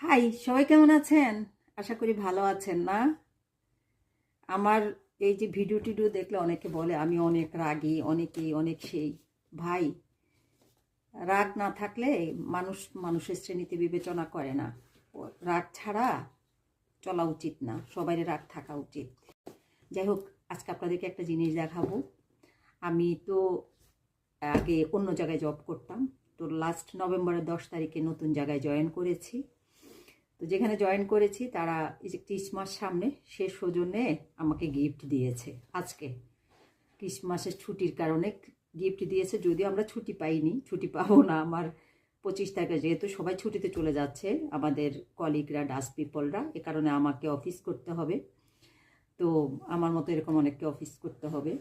High সবাই কেমন আছেন? আশা করি ভালো আছেন, না? আমার এই যে ভিডিও টিডিও দেখলে অনেকে বলে, আমি অনেক রাগী, অনেকেই অনেক সেই। ভাই, রাগ না থাকলে মানুষ, মানুষের শ্রেণীতে বিবেচনা করে না। রাগ ছাড়া চলা উচিত না, সবাই রাগ থাকা উচিত। যাই হোক, আজকে আপনাদেরকে একটা জিনিস দেখাবো। আমি তো আগে অন্য জায়গায় জব করতাম, তো লাস্ট নভেম্বরের দশ তারিখে নতুন জায়গায় জয়েন করেছি। তো যেখানে জয়েন করেছি, তারা এই যে ক্রিসমাস সামনে সে সৌজন্যে আমাকে গিফট দিয়েছে আজকে। ক্রিসমাসের ছুটির কারণে গিফট দিয়েছে, যদিও আমরা ছুটি পাইনি, ছুটি পাবো না আমার পঁচিশ তারিখে, যেহেতু সবাই ছুটিতে চলে যাচ্ছে, আমাদের কলিগরা ডাস পিপলরা এ কারণে আমাকে অফিস করতে হবে। তো আমার মতো এরকম অনেককে অফিস করতে হবে।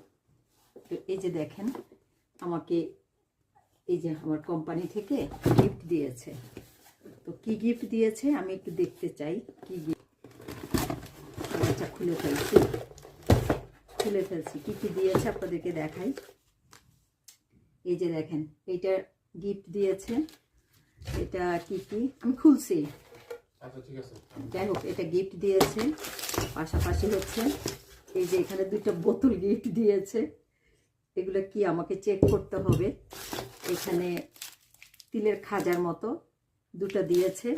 তো এই যে দেখেন, আমাকে এই যে আমার কোম্পানি থেকে গিফট দিয়েছে। তো কি গিফট দিয়েছে আমি একটু দেখতে চাই কি গিফট আচ্ছা খুলে ফেলছি। খুলে ফেলছি। কি কি দিয়েছে আপনাদেরকে দেখাই। এই যে দেখেন এইটা গিফট দিয়েছে। এটা কি কি? আমি খুলছি। আচ্ছা ঠিক আছে। যাই হোক এটা গিফট দিয়েছে। পাশাপাশি হচ্ছে এই যে এখানে দুটো বোতল গিফট দিয়েছে। এগুলো কি আমাকে চেক করতে হবে? এখানে তিলের খাজার মতো। দুটো দিয়েছে।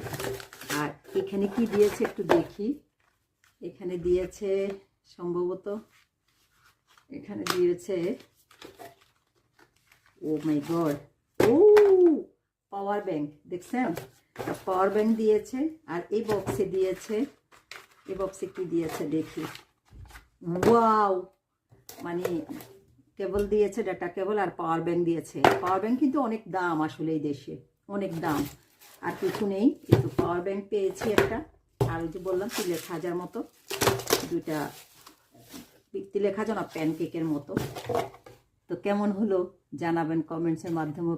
আর এখানে কি দিয়েছে একটু দেখি। এখানে দিয়েছে সম্ভবত, এখানে দিয়েছে, ও মাই গড, ও, পাওয়ার ব্যাংক, দেখছেন? পাওয়ার ব্যাংক দিয়েছে, আর এই বক্সে দিয়েছে, এই বক্সে কি দিয়েছে দেখি। ওয়াও! মানে কেবল দিয়েছে ডাটা কেবল আর পাওয়ার ব্যাংক দিয়েছে। পাওয়ার ব্যাংক কিন্তু অনেক দাম আসলে এই দেশে, অনেক দাম। আর কিছু নেই, একটু পাওয়ার ব্যাংক পেয়েছি একটা। আর ওই যে বললাম তিলে খাজার মতো। দুইটা তিলে খাজা না প্যানকেকের মতো। তো কেমন হলো জানাবেন কমেন্টসের মাধ্যমে।